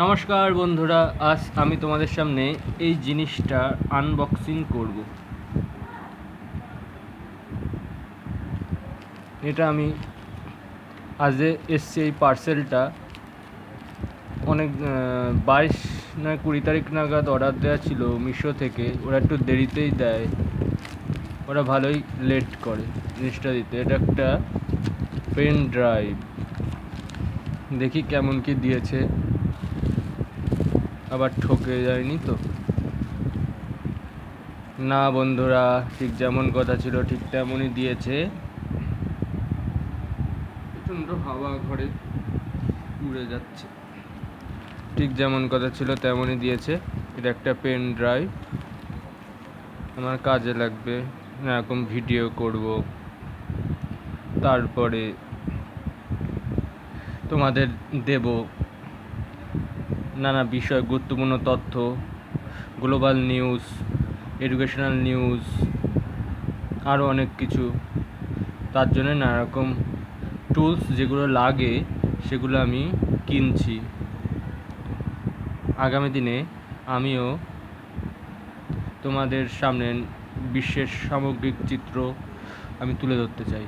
নমস্কার বন্ধুরা, আজ আমি তোমাদের সামনে এই জিনিসটা আনবক্সিং করব। এটা আমি আজ এসছি এই পার্সেলটা অনেক বাইশ না কুড়ি তারিখ নাগাদ অর্ডার দেওয়া ছিল মিশো থেকে। ওরা একটু দেরিতেই দেয়। ওরা ভালোই লেট করে জিনিসটা দিতে। এটা একটা পেন ড্রাইভ দেখি কেমন কি দিয়েছে। আবার ঠকে যায়নি তো? না বন্ধুরা, ঠিক যেমন কথা ছিল, ঠিক তেমনই দিয়েছে। প্রচণ্ড হাওয়া ঘরে উড়ে যাচ্ছে। ঠিক যেমন কথা ছিল, তেমনই দিয়েছে। এটা একটা পেন ড্রাইভ আমার কাজে লাগবে। এরকম ভিডিও করব। তারপরে তোমাদের দেব। নানা বিষয়, গুরুত্বপূর্ণ তথ্য, গ্লোবাল নিউজ, এডুকেশনাল নিউজ আরও অনেক কিছু। তার জন্য নানা রকম টুলস যেগুলো লাগে, সেগুলো আমি কিনছি। আগামী দিনে আমিও তোমাদের সামনে বিশ্বের সামগ্রিক চিত্র আমি তুলে ধরতে চাই।